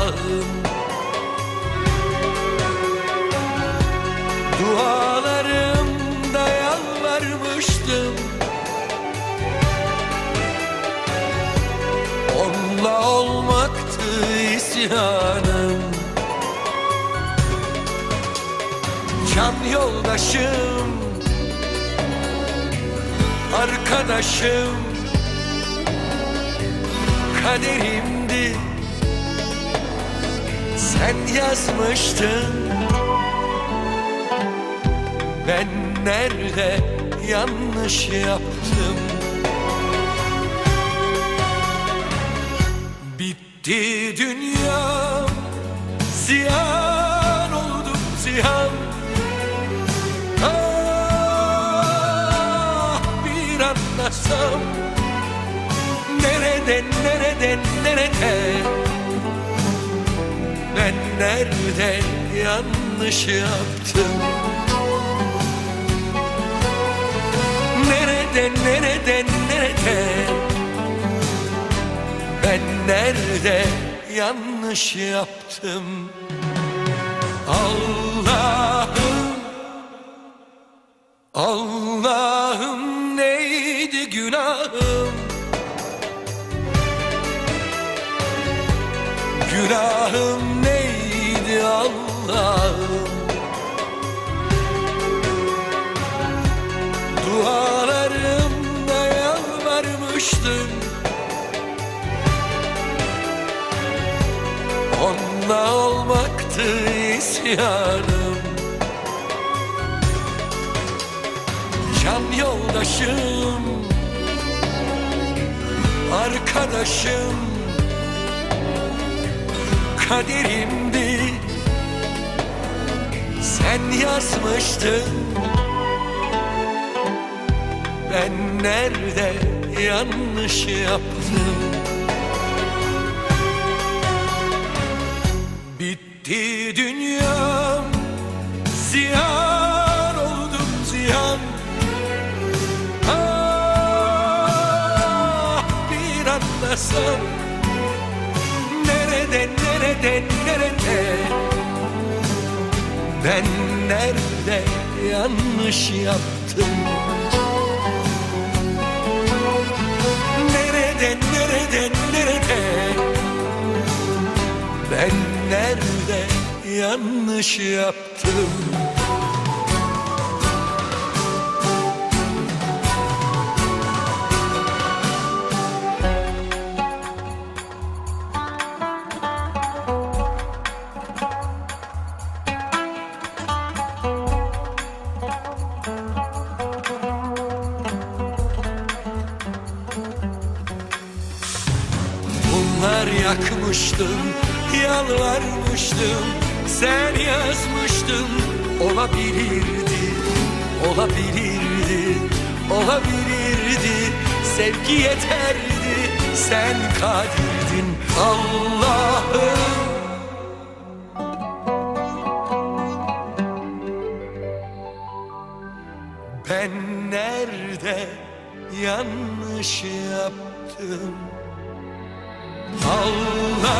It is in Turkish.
Allah'ım. Dualarımda yalvarmıştım. Onunla olmaktı isyanım. Can yoldaşım Arkadaşım. Kaderimdi Sen yazmıştın Ben nerede yanlış yaptım? Bitti dünya. Ziyan oldum ziyan. Ah bir anlasam. Nereden nereden nerede Ben nerede yanlış yaptım? Nereden nereden nerede Ben nerede yanlış yaptım? Allah'ım Günahım neydi Allah'ım? Dualarımda yalvarmıştım. Onunla olmaktı isyanım. Can yoldaşım Arkadaşım Kaderimdi. Sen yazmıştın. Ben nerede yanlış yaptım? Bitti dünyam. Ziyan oldum ziyan. Ah bir anlasam Nereden nereden nerede? Ben nerede yanlış yaptım? Nereden nereden nerede? Ben nerede yanlış yaptım Bunlar yakmıştım, yalvarmıştım Sen yazmıştın, olabilirdi, olabilirdi, olabilirdi. Sevgi yeterdi, sen kadirdin Allah'ım. Ben nerede yanlış yaptım? Allah